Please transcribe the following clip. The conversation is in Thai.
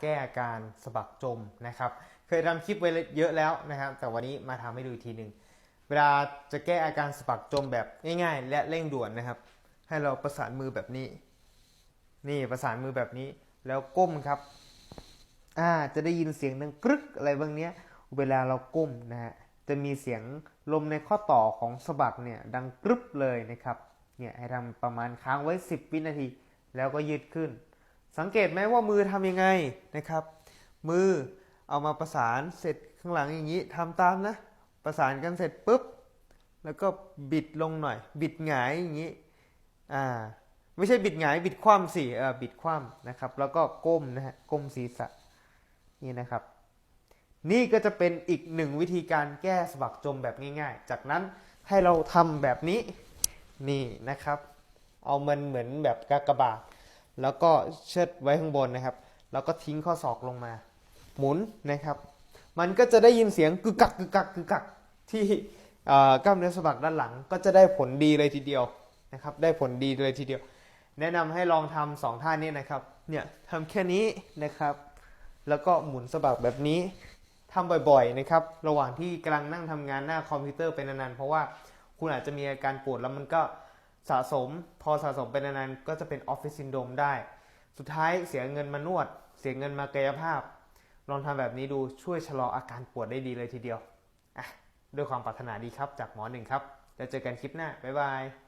แก้อาการสะบักจมนะครับ เคยทำคลิปไว้เยอะแล้วนะครับ แต่วันนี้มาทำให้ดูอีกทีหนึ่งเวลาจะแก้อาการสะบักจมแบบง่ายๆ และเร่งด่วนนะครับ ให้เราประสานมือแบบนี้ นี่ประสานมือแบบนี้แล้วก้มครับอ่าจะได้ยินเสียงดังกรึกอะไรบางเนี้ย เวลาเราก้มนะฮะจะมีเสียงลมในข้อต่อของสะบักเนี่ยดังกรึบเลยนะครับเนี่ยให้ทำประมาณค้างไว้ 10 วินาที แล้วก็ยืดขึ้น สังเกตไหมว่ามือทำยังไงนะครับ มือเอามาประสานเสร็จข้างหลังอย่างนี้ทำตามนะ ประสานกันเสร็จปุ๊บ แล้วก็บิดลงหน่อย บิดหงายอย่างนี้อ่าไม่ใช่บิดหงายบิดคว่ำสิเออบิดคว่ำนะครับ แล้วก็ก้มนะฮะก้มศีรษะนี่นะครับ นี่ก็จะเป็นอีกหนึ่งวิธีการแก้สะบักจมแบบง่าย ๆ จากนั้นให้เราทำแบบนี้นี่นะครับ เอามันเหมือนแบบกากบาท แล้วก็เชิดไว้ข้างบนนะครับ แล้วก็ทิ้งข้อศอกลงมา หมุนนะครับ มันก็จะได้ยินเสียงกึกกักกึกกักกึกกักที่กล้ามเนื้อสะบักด้านหลัง ก็จะได้ผลดีเลยทีเดียวนะครับ ได้ผลดีเลยทีเดียว แนะนำให้ลองทำสองท่านี้นะครับ เนี่ยทำแค่นี้นะครับ แล้วก็หมุนสะบักแบบนี้ทำบ่อยๆนะครับ ระหว่างที่กำลังนั่งทำงานหน้าคอมพิวเตอร์เป็นนานๆ เพราะว่าคุณอาจจะมีอาการปวดแล้วมันก็ สะสม พอสะสมเป็นนานๆก็จะเป็นออฟฟิศซินโดมได้ สุดท้ายเสียเงินมานวด เสียเงินมากายภาพ ลองทำแบบนี้ดูช่วยชะลออาการปวดได้ดีเลยทีเดียวอะด้วยความปรารถนาดีครับจากหมอหนึ่งครับ แล้วเจอกันคลิปหน้า บ๊ายบาย